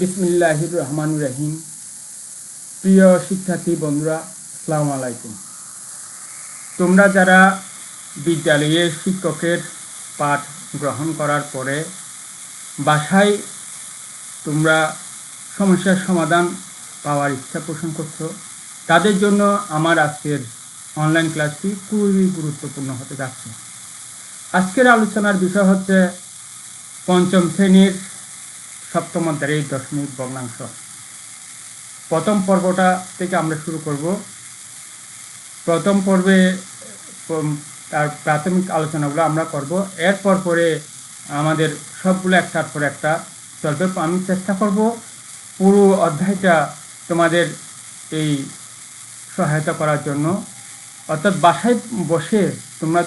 বিসমিল্লাহির রহমান রহিম প্রিয় শিক্ষার্থী, বন্ধুরা, আসসালামু আলাইকুম। তোমরা যারা বিদ্যালয়ের শিক্ষকের পাঠ গ্রহণ করার পরে বাসায় তোমরা সমস্যার সমাধান পাওয়ার ইচ্ছা পোষণ করছ, তাদের জন্য আমার আজকের অনলাইন ক্লাসটি খুবই গুরুত্বপূর্ণ হতে যাচ্ছে। আজকের আলোচনার বিষয় হচ্ছে পঞ্চম শ্রেণির সপ্তম অধ্যায়ের দশমিক ভগ্নাংশ। প্রথম পর্বটা থেকে আমরা শুরু করব। প্রথম পর্বে তার প্রাথমিক আলোচনাগুলো আমরা করব। এরপর পরে আমাদের সবগুলো একটার পর একটা চলবে। আমি চেষ্টা করব পুরো অধ্যায়টা তোমাদের এই সহায়তা করার জন্য। অর্থাৎ বাসায় বসে তোমরা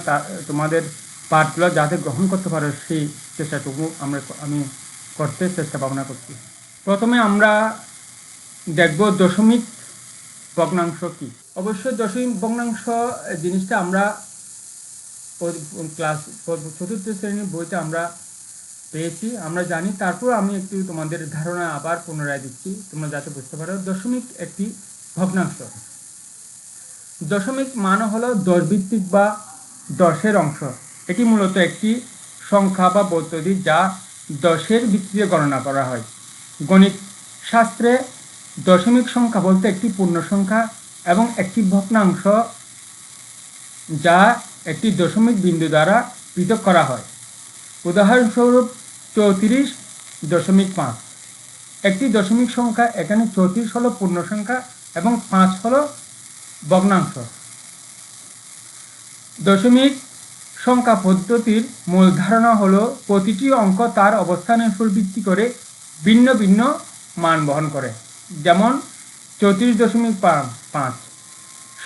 তোমাদের পাঠগুলো যাতে গ্রহণ করতে পারো সেই চেষ্টাটুকু আমরা আমি করতে চেষ্টা ভাবনা করছি। প্রথমে আমরা দেখব দশমিক ভগ্নাংশ কি। অবশ্যই দশমিক ভগ্নাংশ জিনিসটা আমরা ক্লাস চতুর্থ শ্রেণির বইতে আমরা পেয়েছি, আমরা জানি। তারপর আমি একটু তোমাদের ধারণা আবার পুনরায় দিচ্ছি, তোমরা যাতে বুঝতে পারো। দশমিক একটি ভগ্নাংশ। দশমিক মান হলো দশ ভিত্তিক বা দশের অংশ। এটি মূলত একটি সংখ্যা বা পদ্ধতি যা দশের ভিত্তিতে গণনা করা হয়। গণিত শাস্ত্রে দশমিক সংখ্যা বলতে একটি পূর্ণ সংখ্যা এবং একটি ভগ্নাংশ যা একটি দশমিক বিন্দু দ্বারা পৃথক করা হয়। উদাহরণস্বরূপ চৌত্রিশ দশমিক পাঁচ। একটি দশমিক সংখ্যা এখানে চৌত্রিশ হলো পূর্ণ সংখ্যা এবং পাঁচ হলো ভগ্নাংশ। দশমিক সংখ্যা পদ্ধতির মূল ধারণা হলো প্রতিটি অঙ্ক তার অবস্থানের উপর ভিত্তি করে ভিন্ন ভিন্ন মান বহন করে। যেমন চৌত্রিশ দশমিক পাঁচ।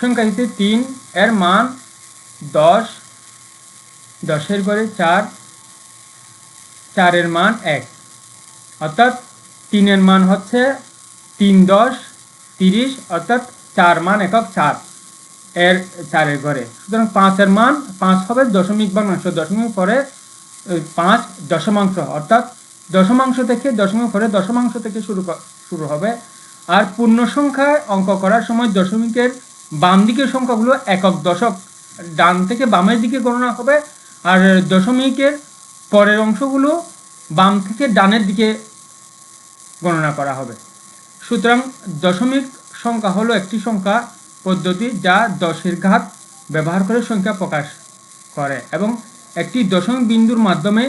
সংখ্যাটিতে তিন, এর মান দশ, দশের ঘরে চার, চারের মান এক। অর্থাৎ তিনের মান হচ্ছে তিন দশ, তিরিশ, অর্থাৎ চার মান একক চার এর চারের ঘরে। সুতরাং পাঁচের মান পাঁচ হবে দশমিক ভগ্নাংশ দশমিক পরে পাঁচ দশমাংশ, অর্থাৎ দশমাংশ থেকে দশমিক পরে দশমাংশ থেকে শুরু শুরু হবে। আর পূর্ণ সংখ্যায় অঙ্ক করার সময় দশমিকের বাম দিকের সংখ্যাগুলো একক দশক, ডান থেকে বামের দিকে গণনা হবে। আর দশমিকের পরের অংশগুলো বাম থেকে ডানের দিকে গণনা করা হবে। সুতরাং দশমিক সংখ্যা হলো একটি সংখ্যা পদ্ধতি যা দশের ঘাত ব্যবহার করে সংখ্যা প্রকাশ করে এবং একটি দশমিক বিন্দুর মাধ্যমে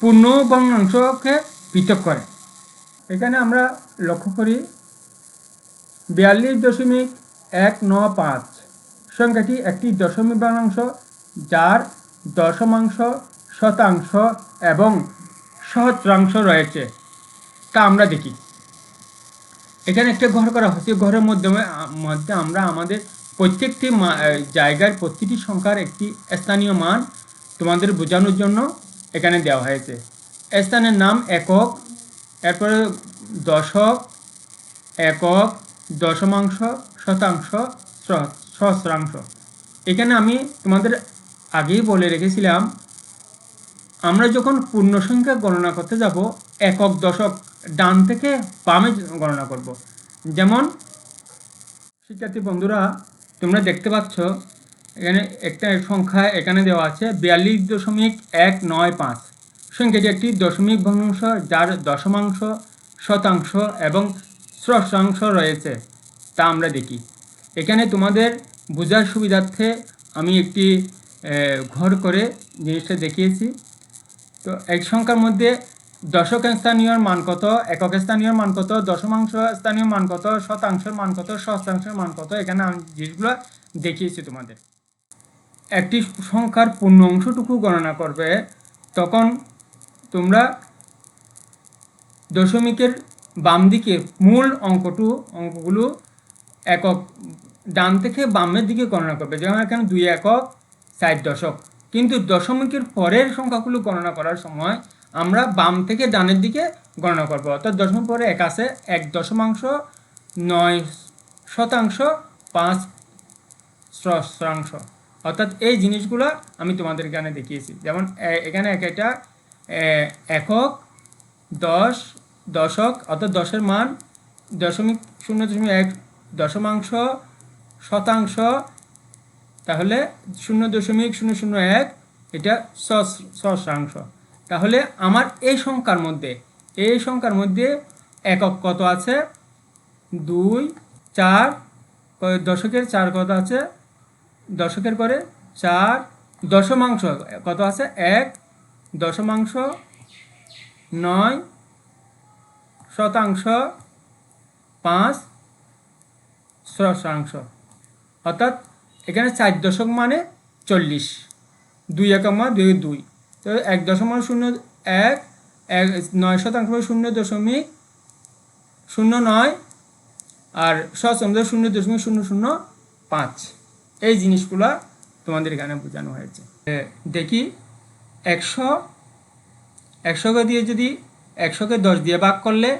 পূর্ণ ভগ্নাংশকে পৃথক করে। এখানে আমরা লক্ষ্য করি বিয়াল্লিশ দশমিক এক ন পাঁচ। সংখ্যাটি একটি দশমিক ভগ্নাংশ যার দশমাংশ, শতাংশ এবং সহস্রাংশ রয়েছে। তা আমরা দেখি। এখানে একটা ঘর করা হয়েছে। ঘরের মধ্যে মধ্যে আমরা আমাদের প্রত্যেকটি জায়গার প্রতিটি সংখ্যার একটি স্থানীয় মান তোমাদের বোঝানোর জন্য এখানে দেওয়া হয়েছে। স্থানের নাম একক, এরপরে দশক, একক, দশমাংশ, শতাংশ সহস্রাংশ। এখানে আমি তোমাদের আগেই বলে রেখেছিলাম, আমরা যখন পূর্ণ সংখ্যা গণনা করতে যাব, একক, দশক ডান থেকে বামে গণনা করব। যেমন, শিক্ষার্থী বন্ধুরা, তোমরা দেখতে পাচ্ছ, এখানে একটা সংখ্যা এখানে দেওয়া আছে বিয়াল্লিশ দশমিক এক নয় পাঁচ। সংখ্যাটি একটি দশমিক ভগ্নাংশ, যার দশমাংশ, শতাংশ এবং স্রষ্টাংশ রয়েছে। তা আমরা দেখি। এখানে তোমাদের বোঝার সুবিধার্থে আমি একটি ঘর করে জিনিসটা দেখিয়েছি। তো এক সংখ্যার মধ্যে দশক স্থানীয় মান কত? একক স্থানীয় মান কত? দশমাংশ স্থানীয় মান কত? শতাংশের মান কত? সহস্রাংশের মান কত? এখানে আমি জিনিসগুলো দেখিয়েছি তোমাদের। একটি সংখ্যার পূর্ণ অংশটুকু গণনা করবে, তখন তোমরা দশমিকের বাম দিকে মূল অঙ্কটু, অঙ্কগুলো একক, ডান থেকে বামের দিকে গণনা করবে। যেমন এখানে দুই একক, ষাট দশক। কিন্তু দশমিকের পরের সংখ্যাগুলো গণনা করার সময় আমরা বাম থেকে ডানের দিকে গণনা করব। অর্থাৎ দশমিক পরে এক আছে, এক দশমাংশ, নয় শতাংশ, পাঁচ শতাংশ অর্থাৎ এই জিনিসগুলো আমি তোমাদের এখানে দেখিয়েছি। যেমন এখানে এক একটা একক, দশ, দশক, অর্থাৎ দশের মান দশমিক শূন্য দশমিক এক দশমাংশ শতাংশ, তাহলে শূন্য দশমিক শূন্য শূন্য এক, এটা শতাংশ তাহলে আমার এই সংখ্যার মধ্যে, এই সংখ্যার মধ্যে একক কত আছে? দুই, চার দশকের চার কত আছে? দশকের পরে চার, দশমাংশ কত আছে? এক, দশমাংশ নয়, শতাংশ পাঁচ, শতাংশ। অর্থাৎ এখানে চার দশক মানে চল্লিশ। দুই একক মানে দুই দুই। তো এক দশক মানে শূন্য এক এক, নয় শতাংশ শূন্য দশমিক শূন্য নয় আর সচন্দ্র শূন্য দশমিক শূন্য শূন্য পাঁচ। এই জিনিসগুলা তোমাদের এখানে বোঝানো হয়েছে। দেখি, একশো, একশোকে দিয়ে যদি একশোকে দশ দিয়ে ভাগ করলে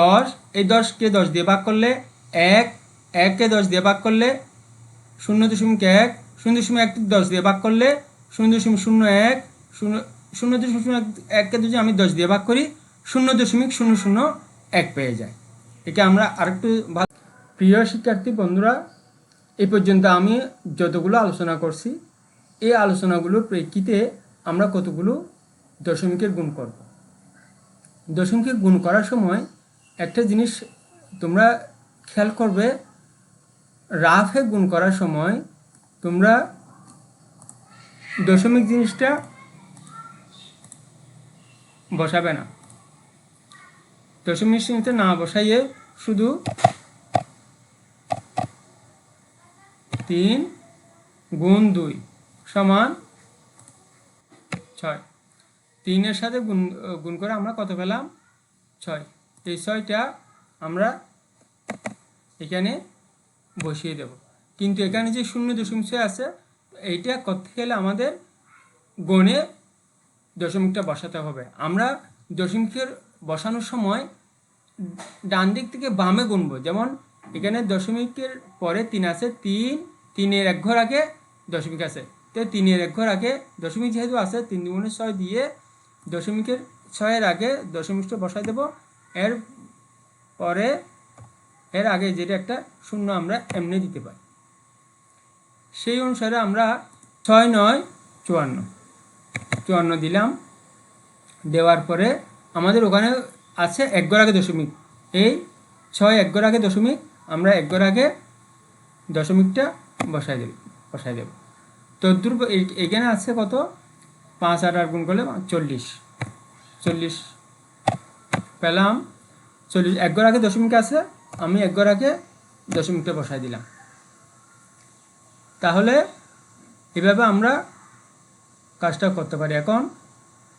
দশ, এই দশকে দশ দিয়ে ভাগ করলে এক, এককে দশ দিয়ে ভাগ করলে শূন্য দশমিক এক, শূন্য দশমিক এক দশ দিয়ে ভাগ করলে শূন্য দশমিক শূন্য এক শূন্য শূন্য দশমিক শূন্য এক- এককে যদি আমি দশ দিয়ে ভাগ করি, শূন্য দশমিক শূন্য শূন্য এক পেয়ে যায়। একে আমরা আরেকটু প্রিয় শিক্ষার্থী বন্ধুরা, এ পর্যন্ত আমি যতগুলো আলোচনা করছি, এই আলোচনাগুলোর প্রেক্ষিতে আমরা কতগুলো দশমিকের গুণ করব? দশমিকের গুণ করার সময় একটা জিনিস তোমরা খেয়াল করবে, রাফে গুণ করার সময় তোমরা দশমিক জিনিসটা বসাবে না। দশমিক জিনিসটা না বসাইয়ে শুধু তিন গুণ দুই সমান ছয়। তিনের সাথে গুণ গুণ করে আমরা কত পেলাম? ছয়। এই ছয়টা আমরা এখানে বসিয়ে দেব। কিন্তু এখানে যে শূন্য দশমিক ছয় আছে, এইটা করতে গেলে আমাদের গণে দশমিকটা বসাতে হবে। আমরা দশমিকের বসানোর সময় ডান দিক থেকে বামে গুনবো। যেমন এখানে দশমিকের পরে তিন আছে, তিন, তিনের এক ঘর আগে দশমিক আছে। তো তিনের এক ঘর আগে দশমিক যেহেতু আছে, তিন দুগুণে ছয় দিয়ে দশমিকের ছয়ের আগে দশমিকটা বসাই দেব। এর পরে, এর আগে যেটা একটা শূন্য আমরা এমনি দিতে পারি। সেই অনুসারে আমরা ছয়, নয়, চুয়ান্ন চুয়ান্ন দিলাম, দেওয়ার পরে আমাদের ওখানে আছে এক আগে দশমিক। এই ছয় এক আগে দশমিক, আমরা এক আগে দশমিকটা বসাই দেব বসাই দেব। তদ্রুপ এখানে আছে কত? পাঁচ আট আট গুণ করলে চল্লিশ। চল্লিশ পেলাম, চল্লিশ। এক আগে দশমিক আছে, আমি এক আগে দশমিকটা বসাই দিলাম। তাহলে এভাবে আমরা কাজটা করতে পারি। এখন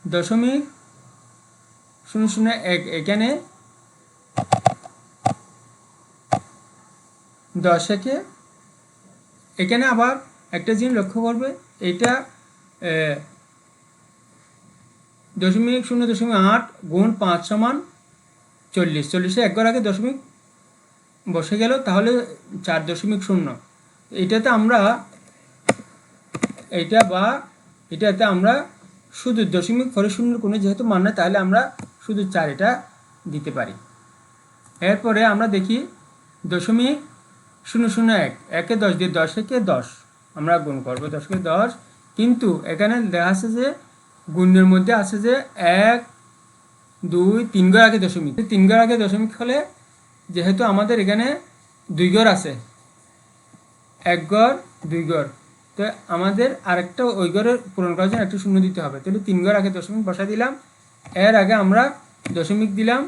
দশমিক শূন্য শূন্য এক, এখানে দশ একে, এখানে আবার একটা জিনিস লক্ষ্য করবে, এটা দশমিক শূন্য দশমিক আট গুণ পাঁচ সমান চল্লিশ। চল্লিশে এক ঘর আগে দশমিক বসে গেল, তাহলে চার দশমিক শূন্য। এটাতে আমরা, এটা বা এটাতে আমরা শুধু দশমিক পরে শূন্য কোনো যেহেতু মান নাই, তাহলে আমরা শুধু চার এটা দিতে পারি। এরপরে আমরা দেখি দশমিক শূন্য শূন্য এক, একে দশ দিয়ে দশ, একে দশ। আমরা গুণ করব দশকে দশ। কিন্তু এখানে দেখা আছে যে গুণের মধ্যে আছে যে এক, দুই, তিন ঘর আগে দশমিক। তিন ঘর আগে দশমিক হলে যেহেতু আমাদের এখানে দুই ঘর আছে, এক ঘর, দুই ঘর। তো আমাদের আরেকটা ওই ঘরের পূরণ করার জন্য একটা শূন্য দিতে হবে। তাহলে তিন ঘর আগে দশমিক বসা দিলাম। এর আগে আমরা দশমিক দিলাম।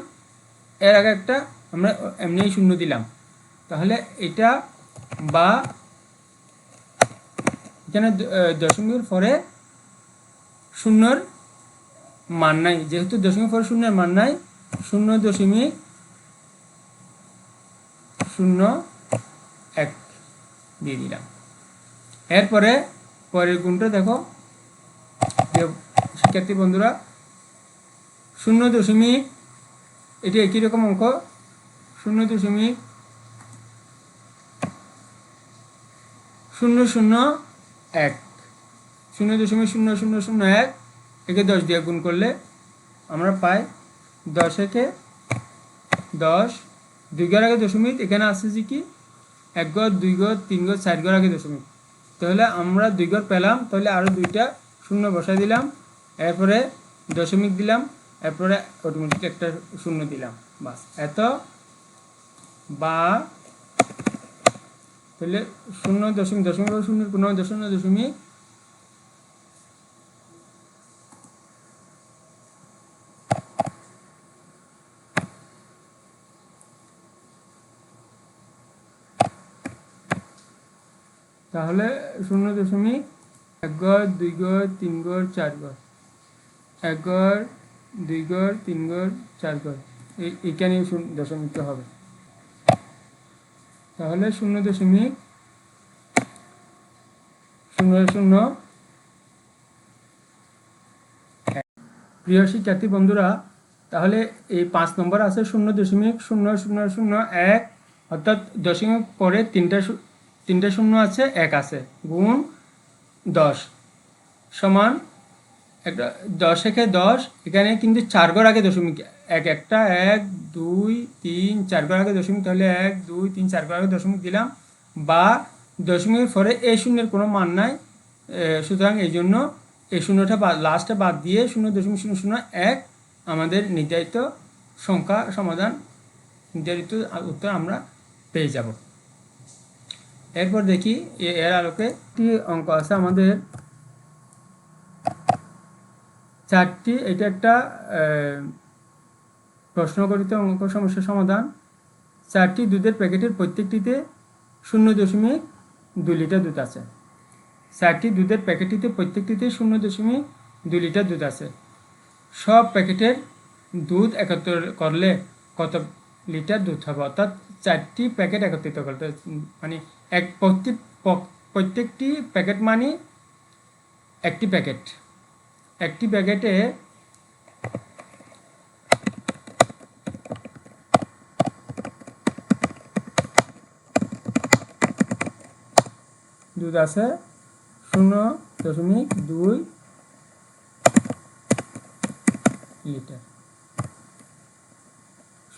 এর আগে একটা আমরা এমনি শূন্য দিলাম। তাহলে এটা বা এখানে দ- আহ, দশমিকের পরে শূন্যর মান নাই। যেহেতু দশমিক পরে শূন্যের মান নাই শূন্য দশমিক শূন্য এক দিয়ে দিলাম। এরপরে পরের গুণটা দেখো শিক্ষার্থী বন্ধুরা, শূন্য দশমিক, এটি একই রকম অঙ্ক, শূন্য দশমিক, শূন্য শূন্য এক। শূন্য দশমিক শূন্য শূন্য শূন্য এক, একে দশ দিয়ে গুণ করলে আমরা পাই দশ একে দশ। দুই ঘর আগে দশমিক, এখানে যে কি? এক ঘর, দুই ঘর, তিন ঘর, চার ঘর আগে দশমিক। তাহলে আমরা দুই ঘর পেলাম, তাহলে আরও দুইটা শূন্য বসাই দিলাম, এরপরে দশমিক দিলাম, এরপরে অটোমেটিক একটা শূন্য দিলাম, বাস। এত, বা, তাহলে শূন্য দশমিক দশমিক, শূন্য কোনো দশমিক দশমিক তাহলে শূন্য দশমিক এক গড়, দুই গড়, তিন গড়, চার গড়। এক গড়, দুই গড়, তিন গড়, চার গড়। এখানে দশমিকটা হবে। তাহলে শূন্য দশমিক শূন্য শূন্য। প্রিয় শিক্ষার্থী বন্ধুরা, তাহলে এই পাঁচ নম্বর আছে শূন্য দশমিক শূন্য শূন্য শূন্য এক, অর্থাৎ দশমিক পরে তিনটা তিনটা শূন্য আছে, এক আছে। গুণ দশ সমান একটা দশ একে দশ, এখানে কিন্তু চার ঘর আগে দশমিক এক, একটা, এক, দুই, তিন, চার ঘর আগে দশমিক, তাহলে এক, দুই, তিন, চার ঘর আগে দশমিক দিলাম। বা দশমিকের পরে এই শূন্যের কোনো মান নাই সুতরাং এই জন্য এই শূন্যটা লাস্টে বাদ দিয়ে শূন্য দশমিক শূন্য শূন্য এক আমাদের নির্ধারিত সংখ্যা সমাধান, নির্ধারিত উত্তর আমরা পেয়ে যাব। এরপর দেখি এর আলোকে একটি অঙ্ক আছে। আমাদের চারটি এটা একটা আহ, প্রশ্নকরিত অঙ্ক সমস্যার সমাধান। চারটি দুধের প্যাকেটের প্রত্যেকটিতে শূন্য দশমিক দুই লিটার দুধ আছে। চারটি দুধের প্যাকেটটিতে প্রত্যেকটিতে শূন্য দশমিক দুই লিটার দুধ আছে। সব প্যাকেটের দুধ একত্র করলে কত লিটার দুধ হবে অর্থাৎ চারটি প্যাকেট একত্রিত করতে মানে এক প্রত্যেক প্রত্যেকটি প্যাকেট মানে একটি প্যাকেট একটি প্যাকেটে দুধ আছে শূন্য দশমিক দুই লিটার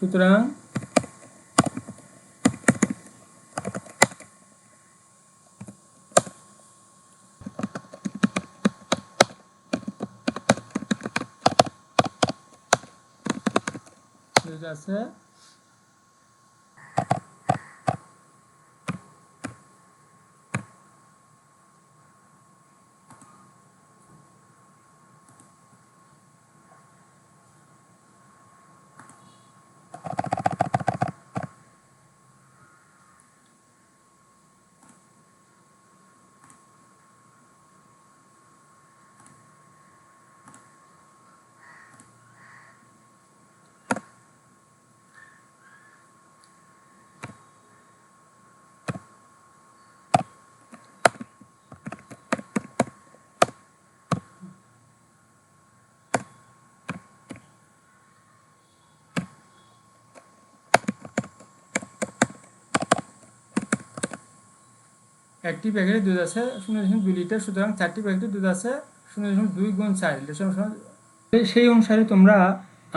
সুতরাং দুধ আছে একটি প্যাকেটে দুধ আছে শূন্য দশমিক দুই লিটার, সুতরাং চারটি প্যাকেটে দুধ আছে শূন্য দশমিক দুই গুণ চার লিটার সেই অনুসারে তোমরা,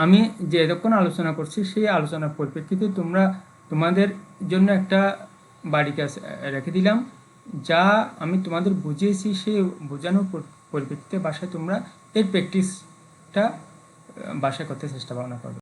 আমি যে এতক্ষণ আলোচনা করছি, সেই আলোচনার পরিপ্রেক্ষিতে তোমরা তোমাদের জন্য একটা বাড়ি কাজ রেখে দিলাম, যা আমি তোমাদের বুঝিয়েছি, সেই বোঝানোর পরিপ্রেক্ষিতে বাসায় তোমরা এর প্র্যাকটিসটা বাসায় করতে চেষ্টা ভাবনা করবে।